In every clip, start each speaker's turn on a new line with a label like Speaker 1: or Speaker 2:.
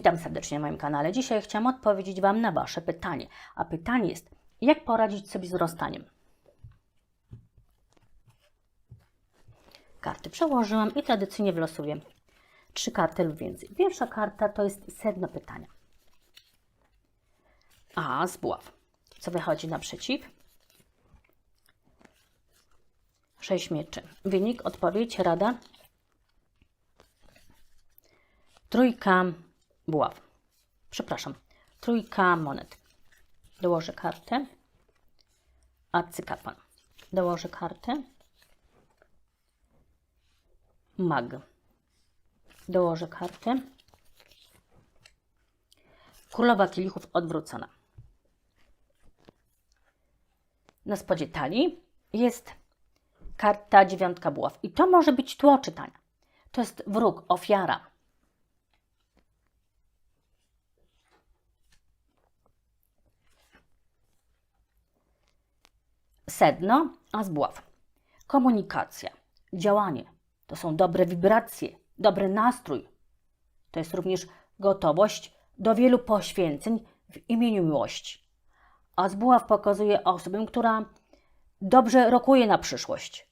Speaker 1: Witam serdecznie na moim kanale. Dzisiaj chciałam odpowiedzieć Wam na Wasze pytanie. A pytanie jest, jak poradzić sobie z rozstaniem? Karty przełożyłam i tradycyjnie wylosuję trzy karty lub więcej. Pierwsza karta to jest sedno pytania. A, z buław. Co wychodzi naprzeciw? Sześć mieczy. Wynik, odpowiedź, rada. Trójka buław. Przepraszam. Trójka monet. Dołożę kartę. Arcykapłan. Dołożę kartę. Mag. Dołożę kartę. Królowa kielichów odwrócona. Na spodzie talii jest karta dziewiątka buław. I to może być tło czytania. To jest wróg, ofiara. Sedno, a z buław. Komunikacja, działanie. To są dobre wibracje, dobry nastrój. To jest również gotowość do wielu poświęceń w imieniu miłości. A z buław pokazuje osobę, która dobrze rokuje na przyszłość.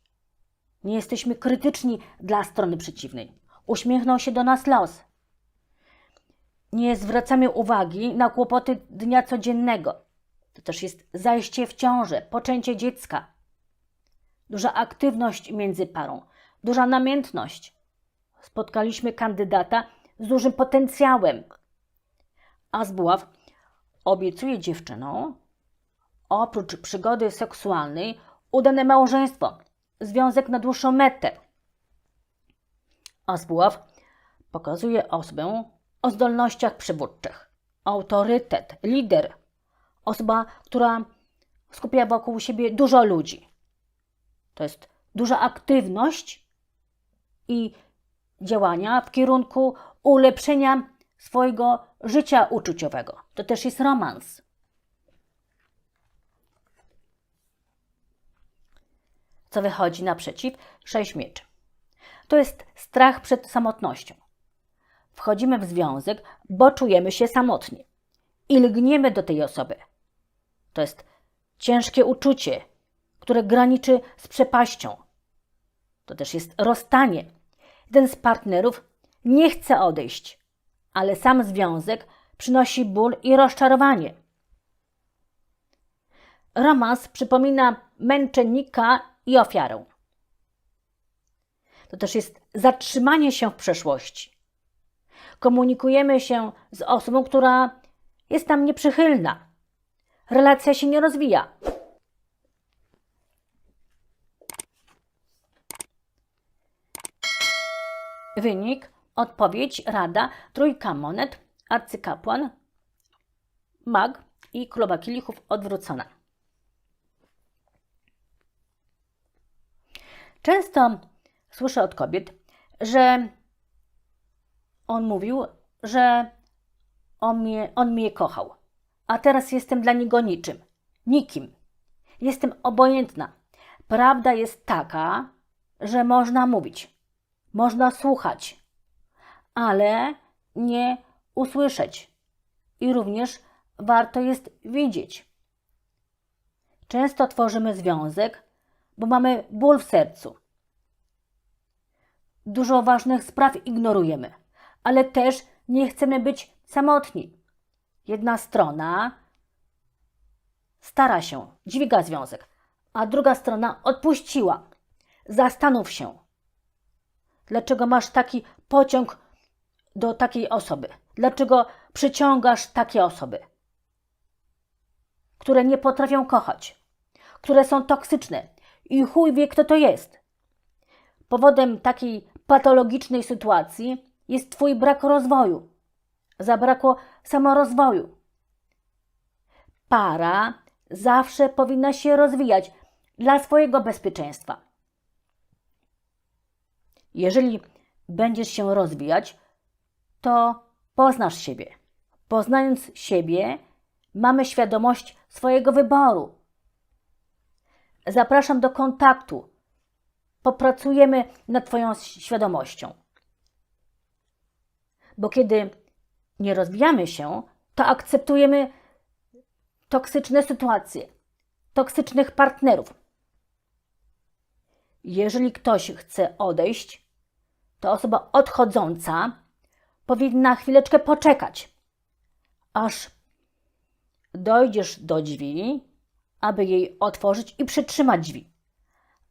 Speaker 1: Nie jesteśmy krytyczni dla strony przeciwnej. Uśmiechnął się do nas los. Nie zwracamy uwagi na kłopoty dnia codziennego. To też jest zajście w ciążę, poczęcie dziecka. Duża aktywność między parą, duża namiętność. Spotkaliśmy kandydata z dużym potencjałem. A z buław obiecuje dziewczyną, oprócz przygody seksualnej, udane małżeństwo, związek na dłuższą metę. A z buław pokazuje osobę o zdolnościach przywódczych, autorytet, lider, osoba, która skupia wokół siebie dużo ludzi. To jest duża aktywność i działania w kierunku ulepszenia swojego życia uczuciowego. To też jest romans. Co wychodzi naprzeciw? Sześć mieczy. To jest strach przed samotnością. Wchodzimy w związek, bo czujemy się samotni i lgniemy do tej osoby. To jest ciężkie uczucie, które graniczy z przepaścią. To też jest rozstanie. Jeden z partnerów nie chce odejść, ale sam związek przynosi ból i rozczarowanie. Romans przypomina męczennika i ofiarę. To też jest zatrzymanie się w przeszłości. Komunikujemy się z osobą, która jest nam nieprzychylna. Relacja się nie rozwija. Wynik, odpowiedź, rada, trójka monet, arcykapłan, mag i królowa kielichów odwrócona. Często słyszę od kobiet, że on mówił, że on mnie, on mnie kochał, a teraz jestem dla niego niczym, nikim. Jestem obojętna. Prawda jest taka, że można mówić, można słuchać, ale nie usłyszeć. I również warto jest widzieć. Często tworzymy związek, bo mamy ból w sercu. Dużo ważnych spraw ignorujemy, ale też nie chcemy być samotni. Jedna strona stara się, dźwiga związek, a druga strona odpuściła. Zastanów się, dlaczego masz taki pociąg do takiej osoby? Dlaczego przyciągasz takie osoby, które nie potrafią kochać, które są toksyczne, i chuj wie, kto to jest. Powodem takiej patologicznej sytuacji jest Twój brak rozwoju. Zabrakło samorozwoju. Para zawsze powinna się rozwijać dla swojego bezpieczeństwa. Jeżeli będziesz się rozwijać, to poznasz siebie. Poznając siebie, mamy świadomość swojego wyboru Zapraszam do kontaktu. Popracujemy nad Twoją świadomością. Bo kiedy nie rozwijamy się, to akceptujemy toksyczne sytuacje, toksycznych partnerów. Jeżeli ktoś chce odejść, to osoba odchodząca powinna chwileczkę poczekać, aż dojdziesz do drzwi, aby jej otworzyć i przytrzymać drzwi,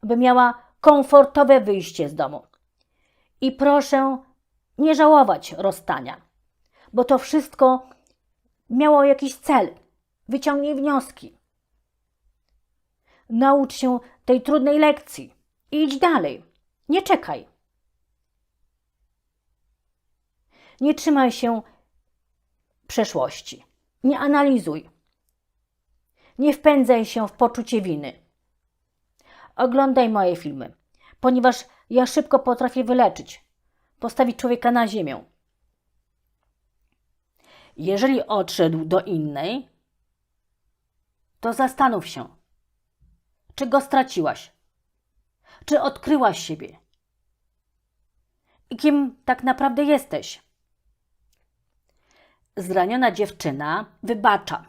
Speaker 1: aby miała komfortowe wyjście z domu. I proszę nie żałować rozstania, bo to wszystko miało jakiś cel. Wyciągnij wnioski. Naucz się tej trudnej lekcji i idź dalej. Nie czekaj. Nie trzymaj się przeszłości. Nie analizuj. Nie wpędzaj się w poczucie winy. Oglądaj moje filmy, ponieważ ja szybko potrafię wyleczyć, postawić człowieka na ziemię. Jeżeli odszedł do innej, to zastanów się, czy go straciłaś, czy odkryłaś siebie i kim tak naprawdę jesteś. Zraniona dziewczyna wybacza,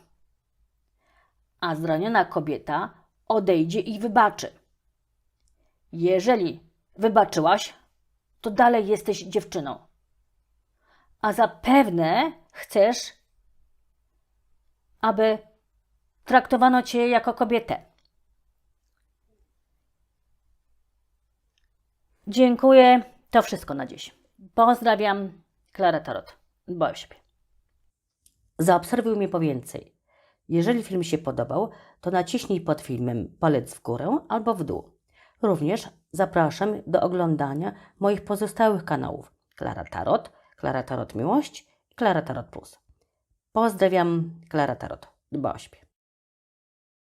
Speaker 1: a zraniona kobieta odejdzie i wybaczy. Jeżeli wybaczyłaś, to dalej jesteś dziewczyną. A zapewne chcesz, aby traktowano cię jako kobietę. Dziękuję. To wszystko na dziś. Pozdrawiam. Klara Tarot. O siebie. Zaobserwuj mnie po więcej. Jeżeli film się podobał, to naciśnij pod filmem palec w górę albo w dół. Również zapraszam do oglądania moich pozostałych kanałów Klara Tarot, Klara Tarot Miłość Klara Tarot Plus. Pozdrawiam, Klara Tarot. Dba o siebie.